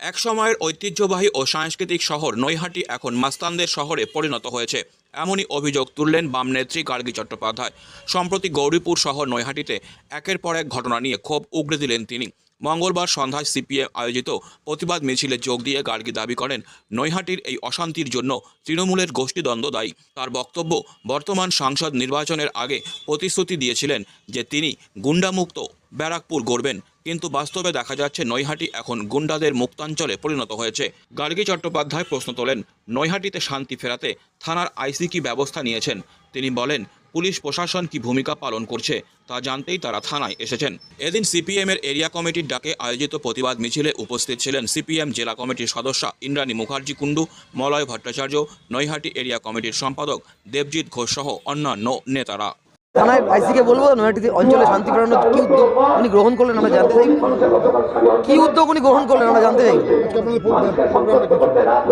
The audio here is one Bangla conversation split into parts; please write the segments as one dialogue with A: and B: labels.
A: এক সময়ের ঐতিহ্যবাহী ও সাংস্কৃতিক শহর নৈহাটি এখন মাস্তানদের শহরে পরিণত হয়েছে। এমনই অভিযোগ তুললেন বাম নেত্রী গার্গী চট্টোপাধ্যায়। সম্প্রতি গৌরীপুর শহর নৈহাটিতে একের পর এক ঘটনা নিয়ে ক্ষোভ উগড়ে দিলেন তিনি। মঙ্গলবার সন্ধ্যায় সিপিএম আয়োজিত প্রতিবাদ মিছিলে যোগ দিয়ে গার্গী দাবি করেন, নৈহাটির এই অশান্তির জন্য তৃণমূলের গোষ্ঠীদ্বন্দ্ব দায়ী। তার বক্তব্য বর্তমান সাংসদ নির্বাচনের আগে প্রতিশ্রুতি দিয়েছিলেন যে তিনি গুন্ডামুক্ত ব্যারাকপুর গড়বেন কিন্তু বাস্তবে দেখা যাচ্ছে নৈহাটি এখন গুন্ডাদের মুক্তাঞ্চলে পরিণত হয়েছে। গার্গী চট্টোপাধ্যায় প্রশ্ন তোলেন, নৈহাটিতে শান্তি ফেরাতে থানার আইসি কি ব্যবস্থা নিয়েছেন? তিনি বলেন, পুলিশ প্রশাসন কি ভূমিকা পালন করছে তা জানতেই তারা থানায় এসেছেন। এদিন সিপিএমের এরিয়া কমিটির ডাকে আয়োজিত প্রতিবাদ মিছিলে উপস্থিত ছিলেন সিপিএম জেলা কমিটির সদস্যা ইন্দ্রাণী মুখার্জি কুণ্ডু, মলয় ভট্টাচার্য, নৈহাটি এরিয়া কমিটির সম্পাদক দেবজিৎ ঘোষ সহ অন্যান্য নেতারা।
B: থানায় আইসিকে বলব, নয়াটিতে অঞ্চলে শান্তি ফেরানোর কি উদ্যোগ উনি গ্রহণ করলেন আমরা জানতে চাই। কি উদ্যোগ উনি গ্রহণ করলেন আমরা জানতে চাই।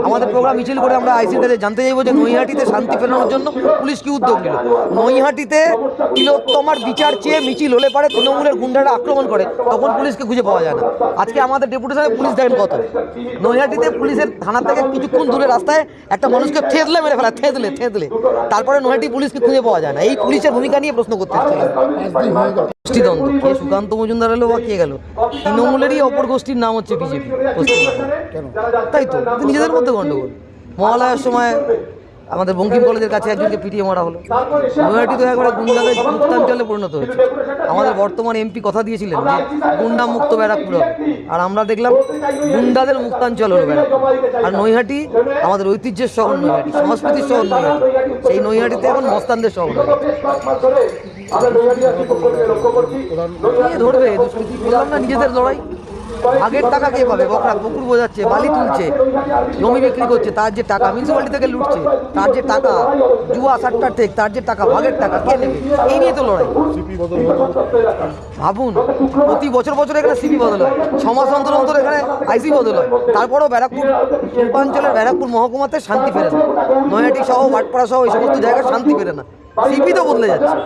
B: আমাদের প্রোগ্রাম মিছিল করে আমরা জানতে চাইব যে নৈহাটিতে শান্তি ফেরানোর জন্য পুলিশ কি উদ্যোগ নিল? নৈহাটিতে তিলোত্তমার বিচার চেয়ে মিছিল হলে পারে, তৃণমূলের গুন্ডারা আক্রমণ করে, তখন পুলিশকে খুঁজে পাওয়া যায় না। আজকে আমাদের ডেপুটেশনে পুলিশ দেখেন কত। নৈহাটিতে পুলিশের থানা থেকে কিছুক্ষণ দূরে রাস্তায় একটা মানুষকে থেতলে মেরে ফেলা, থেতলে থেতলে। তারপরে নৈহাটি পুলিশকে খুঁজে পাওয়া যায় না। এই পুলিশের ভূমিকা নিয়ে প্রশ্ন করতে গোষ্ঠীদ্বন্দ্ব। কে সুকান্ত মজুমদার এলো বা কে গেল? তৃণমূলেরই অপর গোষ্ঠীর নাম হচ্ছে বিজেপি। তাই তো নিজেদের মধ্যে গণ্ডগোল। মহালয়ার সময় আমাদের বঙ্কিম কলেজের কাছে একজনকে পিটিয়ে মারা হলো। নৈহাটি তো একবারে গুন্ডাদের মুক্তাঞ্চলে পরিণত হয়েছে। আমাদের বর্তমান এমপি কথা দিয়েছিলেন যে গুন্ডা মুক্ত ব্যারাকপুর হবে। আর আমরা দেখলাম গুন্ডাদের মুক্তাঞ্চল হলো ব্যারাকপুর। আর নৈহাটি আমাদের ঐতিহ্যের শহর নৈহাটি সংস্কৃতির শহর নৈহাটি। সেই নৈহাটিতে এখন মস্তানদের শহর ধরবে? দুষ্কৃতি বললাম না নিজেদের লড়াই? আগের টাকা কে পাবে? বকরা পুকুর বোঝাচ্ছে, বালি তুলছে, জমি বিক্রি করছে, তার যে টাকা মিউনিসিপালিটি থেকে লুটছে, তার যে টাকা জুয়া সাট্টার থেকে তার যে টাকা, ভাগের টাকা, কে নেবে? এই নিয়ে তো লড়াই। ভাবুন, প্রতি বছর বছর এখানে সিপি বদল হয়, ছ মাস অন্তর অন্তর এখানে আইসি বদল হয়। তারপরেও ব্যারাকপুর, শিল্পাঞ্চলের ব্যারাকপুর মহকুমাতে শান্তি ফেরে না। নয়াটি সহ ভাটপাড়া সহ, এই সমস্ত জায়গায় শান্তি ফেরে না। সিপি তো বদলে যাচ্ছে।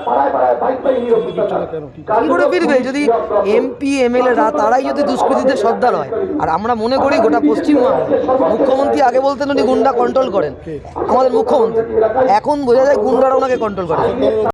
B: কি করে ফিরবে? যদি এমপি এমএলএরা তারাই যদি দুষ্কৃতীদের সর্দার হয় আর আমরা মনে করি গোটা পশ্চিমবঙ্গ মুখ্যমন্ত্রী আগে বলতেন উনি গুন্ডা কন্ট্রোল করেন। আমাদের মুখ্যমন্ত্রী। এখন বোঝা যায় গুন্ডারা ওনাকে কন্ট্রোল করে।